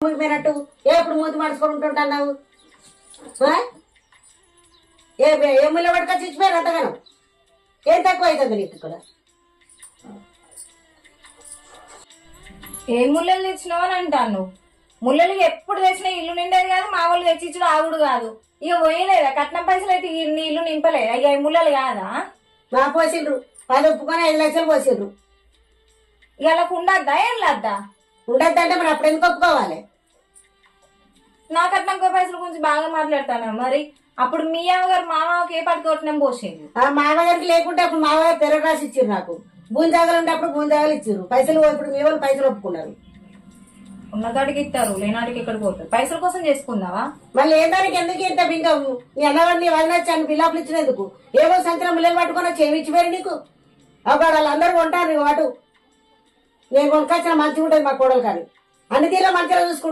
ముగిపోయినట్టు ఎప్పుడు మూతి ఆ? ఏ ఏ ముళ్ళ పట్టుకొచ్చి ఇచ్చిపోయారు అంతగానం? ఏం తక్కువ అవుతుంది నీకు ఇక్కడ? ఏ ముల్లలు తెచ్చినావు అని అంటాను ముల్లలు ఎప్పుడు తెచ్చినా ఇల్లు నిండేది కాదు మా వాళ్ళు తెచ్చిచ్చుడు ఆగుడు కాదు. ఇక పోయలేదా కట్నం పైసలు అయితే ఈ నీ ఇల్లు నింపలేదు? అయ్యా ఈ ముల్లలు కాదా? మా పోసిండ్రు పది ఒప్పుకొని ఐదు లక్షలు పోసిండ్రు ఇక అలా ఉండద్దా? ఏం లేద్దా? ఉండద్దంటే మరి అప్పుడు ఎందుకు ఒప్పుకోవాలి? నా కట్నం పైసల గురించి బాగా మాట్లాడతాను? మరి అప్పుడు మీ అమ్మగారు మామకి ఏ పట్టుకు కొట్టినాం పోసేది? ఆ మామగారికి లేకుంటే అప్పుడు మామగారు పెరగ రాసి ఇచ్చారు నాకు. భూమి జాగాలు ఉండేప్పుడు భూమి జాగాలు ఇచ్చారు పైసలు ఇప్పుడు మీ వాళ్ళు పైసలు ఒప్పుకున్నారు. ఉన్నదాడికి ఇస్తారు లేనాటికి ఇక్కడ పోతారు? పైసల కోసం చేసుకుందావా? మళ్ళీ ఏ దానికి ఎందుకు ఇంత బింకము నీ అన్నవాడిని వదినొచ్చాను బిల్లాపులు ఇచ్చినందుకు? ఏవో సంచలనం ముళ్ళలు పట్టుకొని వచ్చి ఏమి ఇచ్చిపోయారు నీకు? అప్పుడు వాళ్ళందరూ కొంటారు వాటు నేను కొనుకొచ్చిన మంచిగా ఉంటుంది మా కోడలు కానీ. అన్ని తీరులో మంచిగా చూసుకుంటా.